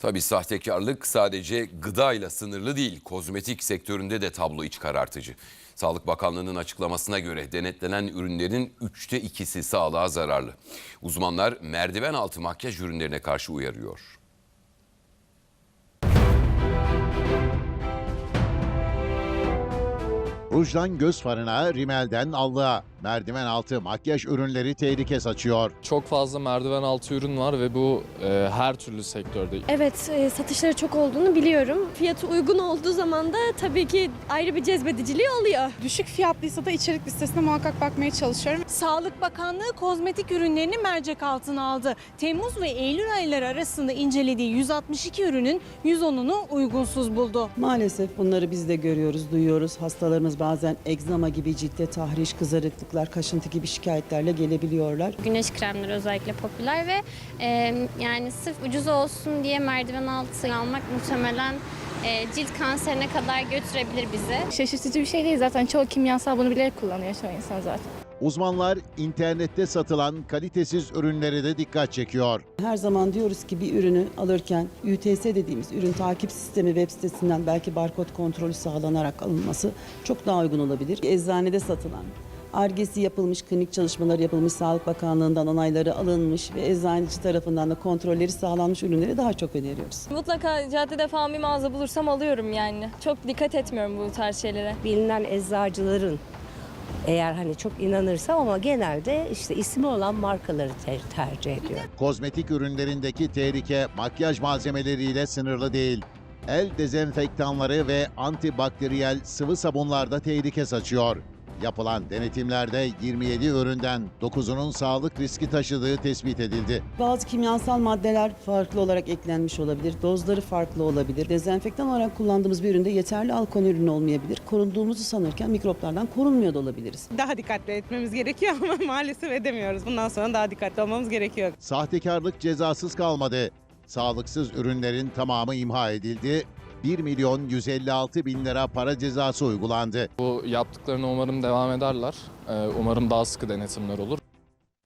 Tabii sahtekarlık sadece gıdayla sınırlı değil. Kozmetik sektöründe de tablo iç karartıcı. Sağlık Bakanlığı'nın açıklamasına göre denetlenen ürünlerin üçte ikisi sağlığa zararlı. Uzmanlar merdiven altı makyaj ürünlerine karşı uyarıyor. Rujdan göz farına, rimelden allığa, merdiven altı makyaj ürünleri tehlike saçıyor. Çok fazla merdiven altı ürün var ve bu e, her türlü sektörde. Evet, e, satışları çok olduğunu biliyorum. Fiyatı uygun olduğu zaman da tabii ki ayrı bir cezbediciliği oluyor. Düşük fiyatlıysa da içerik listesine muhakkak bakmaya çalışıyorum. Sağlık Bakanlığı kozmetik ürünlerini mercek altına aldı. Temmuz ve Eylül ayları arasında incelediği 162 ürünün 110'unu uygunsuz buldu. Maalesef bunları biz de görüyoruz, duyuyoruz. Hastalarımız bazen egzama gibi ciltte tahriş, kızarıklıklar, kaşıntı gibi şikayetlerle gelebiliyorlar. Güneş kremleri özellikle popüler ve e, yani sırf ucuz olsun diye merdiven altı almak muhtemelen e, cilt kanserine kadar götürebilir bizi. Şaşırtıcı bir şey değil zaten çoğu kimyasal bunu bilerek kullanıyor çoğu insan zaten. Uzmanlar internette satılan kalitesiz ürünlere de dikkat çekiyor. Her zaman diyoruz ki bir ürünü alırken UTS dediğimiz ürün takip sistemi web sitesinden belki barkod kontrolü sağlanarak alınması çok daha uygun olabilir. Eczanede satılan Argesi yapılmış, klinik çalışmaları yapılmış, Sağlık Bakanlığı'ndan onayları alınmış ve eczaneci tarafından da kontrolleri sağlanmış ürünleri daha çok öneriyoruz. Mutlaka caddede falan bir mağaza bulursam alıyorum yani. Çok dikkat etmiyorum bu tarz şeylere. bilinen eczacıların eğer hani çok inanırsam ama genelde işte ismi olan markaları ter- tercih ediyor. Kozmetik ürünlerindeki tehlike makyaj malzemeleriyle sınırlı değil. El dezenfektanları ve antibakteriyel sıvı sabunlarda tehlike saçıyor. Yapılan denetimlerde 27 üründen 9'unun sağlık riski taşıdığı tespit edildi. Bazı kimyasal maddeler farklı olarak eklenmiş olabilir, dozları farklı olabilir. Dezenfektan olarak kullandığımız bir üründe yeterli alkol ürünü olmayabilir. Korunduğumuzu sanırken mikroplardan korunmuyor da olabiliriz. Daha dikkatli etmemiz gerekiyor ama maalesef edemiyoruz. Bundan sonra daha dikkatli olmamız gerekiyor. Sahtekarlık cezasız kalmadı. Sağlıksız ürünlerin tamamı imha edildi. 1 milyon 156 bin lira para cezası uygulandı. Bu yaptıklarına umarım devam ederler. E, umarım daha sıkı denetimler olur.